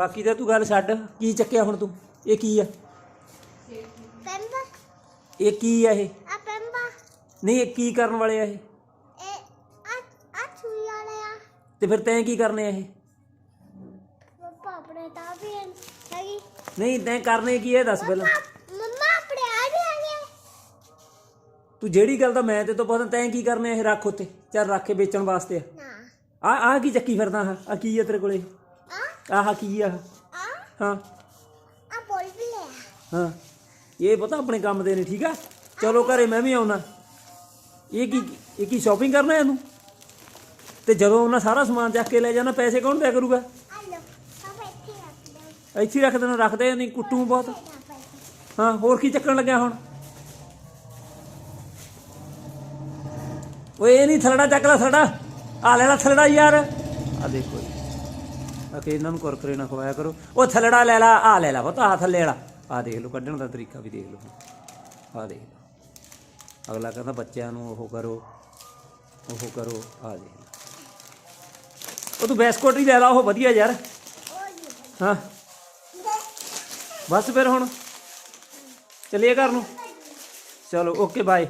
ਬਾਕੀ ਤਾਂ ਤੂੰ ਗੱਲ ਛੱਡ ਕੀ ਚੱਕਿਆ ਹੁਣ ਤੂੰ? ਇਹ ਕੀ ਆ? ਪੈਂਬਾ। ਇਹ ਕੀ ਆ ਇਹ? ਆ ਪੈਂਬਾ। ਨਹੀਂ ਇਹ ਕੀ ਕਰਨ ਵਾਲੇ ਆ ਇਹ? ਇਹ ਆ ਆ ਚੂਈ ਵਾਲਿਆ ਤੇ ਫਿਰ ਤੈਂ ਕੀ ਕਰਨੇ ਆ ਇਹ? ਪਾਪਾ ਆਪਣੇ ਤਾਂ ਵੀ ਹੈਗੀ। ਨਹੀਂ ਤੈਂ ਕਰਨੇ ਕੀ ਇਹ ਦੱਸ ਪਹਿਲਾਂ। ਮੰਮਾ ਆਪਣੇ ਆ ਵੀ ਹੈਗੇ ਤੂੰ ਜਿਹੜੀ ਗੱਲ ਤਾਂ ਮੈਂ ਤੇ ਤੋਂ ਪਤਾ ਤੈਂ ਕੀ ਕਰਨੇ ਆ ਇਹ ਰੱਖ ਉੱਤੇ? ਚੱਲ ਰੱਖ ਕੇ ਵੇਚਣ ਵਾਸਤੇ ਆ। ਨਾ। ਆ ਆ ਕੀ ਚੱਕੀ ਫਿਰਦਾ ਆ ਕੀ ਆ ਤੇਰੇ ਕੋਲੇ ਆ ਆਹ ਕੀ ਆ? ਆ ਹਾਂ। ਆ ਬੋਲ ਵੀ ਲਿਆ। ਹਾਂ। ਇਹ ਪਤਾ ਆਪਣੇ ਕੰਮ ਦੇ ਨੇ ਠੀਕ ਆ? ਚਲੋ ਘਰੇ ਮੈਂ ਵੀ ਆਉਣਾ। ਇਹ ਕੀ ਇਹ ਕੀ ਸ਼ਾਪਿੰਗ ਕਰਨਾ ਇਹਨੂੰ? ਤੇ ਜਦੋਂ ਉਹਨਾਂ ਸਾਰਾ ਸਮਾਨ ਚੱਕ ਕੇ ਲੈ ਜਾਣਾ ਪੈਸੇ ਕੌਣ ਦਿਆ ਕਰੂਗਾ? ਆ ਲੋ ਪਾਪਾ ਇੱਥੇ ਰੱਖ ਦੋ ਇੱਥੇ ਹੀ ਰੱਖ ਦੇਣਾ ਰੱਖਦੇ ਨਹੀਂ ਕੁੱਟੂ ਬਹੁਤ। ਹਾਂ ਹੋਰ ਕੀ ਚੱਕਣ ਲੱਗਿਆ ਹੁਣ? ਓਏ ਇਹ ਨਹੀਂ ਥਲੜਾ ਚੱਕ ਲੈ ਥਲੜਾ। ਆ ਲੈ ਲੈ ਥਲੜਾ ਯਾਰ। ਆ ਦੇਖੋ ਜੀ। ਆ ਕਿ ਇਹਨਾਂ ਨੂੰ ਕੁਰਕਰੇ ਨਾ ਖਵਾਇਆ ਕਰੋ। ਉਹ ਥੱਲੜਾ ਲੈ ਲਾ ਆ ਲੈ ਲਾ ਪਤਾ ਆ ਥੱਲੇ ਵਾਲਾ। ਆ ਦੇਖ ਲਓ, ਕੱਢਣ ਦਾ ਤਰੀਕਾ ਵੀ ਦੇਖ ਲਓ। ਆ ਦੇਖ ਲਓ। ਅਗਲਾ ਕਹਿੰਦਾ ਬੱਚਿਆਂ ਨੂੰ ਉਹ ਕਰੋ ਉਹ ਕਰੋ ਆ ਦੇਖ ਲਓ। ਉਹ ਤੂੰ ਬੈਸਕੋਟ ਹੀ ਲੈ ਲਾ, ਉਹ ਵਧੀਆ ਯਾਰ। ਹਾਂ। ਬਸ ਫਿਰ ਹੁਣ। ਚੱਲੀਏ ਘਰ ਨੂੰ। ਚਲੋ, ਓਕੇ, ਬਾਏ।